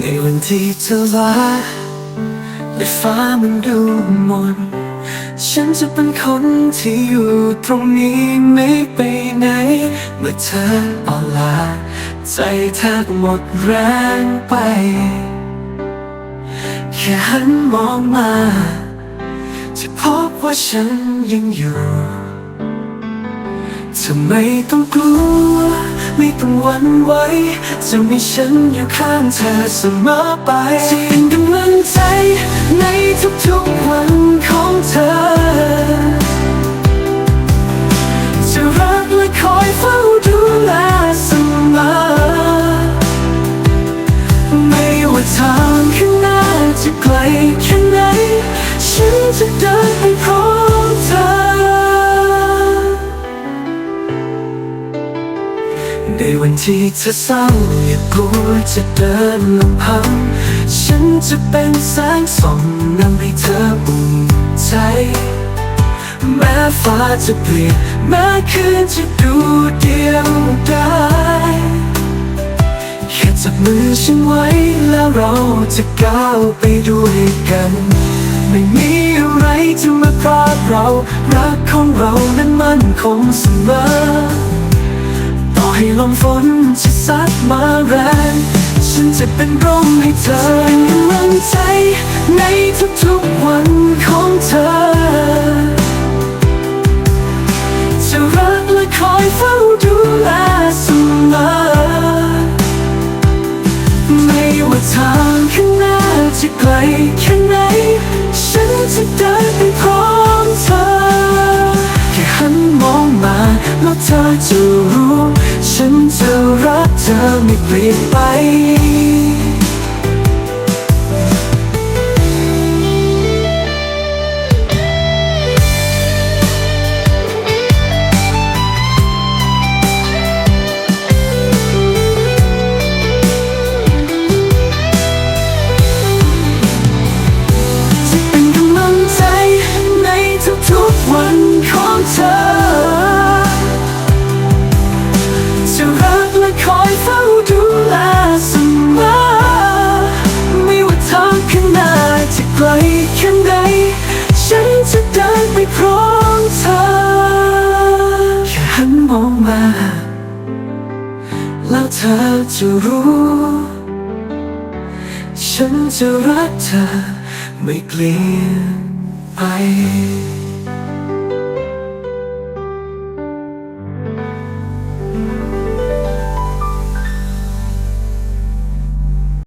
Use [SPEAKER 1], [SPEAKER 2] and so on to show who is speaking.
[SPEAKER 1] ในวันที่เธอลาในฟ้ามันดูมน ฉันจะเป็นคนที่อยู่ตรงนี้ไม่ไปไหน เมื่อเธออ่อนล้าใจแทบหมดแรงไป แค่หันมองมา จะพบว่าฉันยังอยู่ จะไม่ต้องกลัว ไม่ต้องหวั่นไหวจะมีฉันอยู่ข้างเธอเสมอไปจะเป็นกำลังใจในทุกๆวันของ วันที่เธอเศร้าอย่ากลัวจะเดินลำพัง ฉันจะเป็นแสงส่องนำให้เธออุ่นใจ แม้ฟ้าจะเปลี่ยนแม้คืนจะดูเดียวได้แค่จับมือฉันไว้แล้วเราจะก้าวไปด้วยกัน ไม่มีอะไรจะมาพรากเรา รักของเรานั้นมั่นคงเสมอ ให้ลมฝนจะซัดมาแรงฉันจะเป็นร่มให้เธอเป็นกำลังใจ ในทุกๆวันของเธอ จะรักและคอยเฝ้าดูแลเสมอไม่ว่าทางข้างหน้าจะไกลแค่ไหน ฉันจะเดินไปพร้อมเธอ แค่หันมองมาแล้วเธอจะรู้ เธอไม่เปลี่ยนไป และคอยเฝ้าดูแลเสมอไม่ว่าทางข้างหน้าจะไกลแค่ไหนฉันจะเดินไปพร้อมเธอแค่หันมองมา แล้วเธอจะรู้ ฉันจะรักเธอไม่เปลี่ยนไป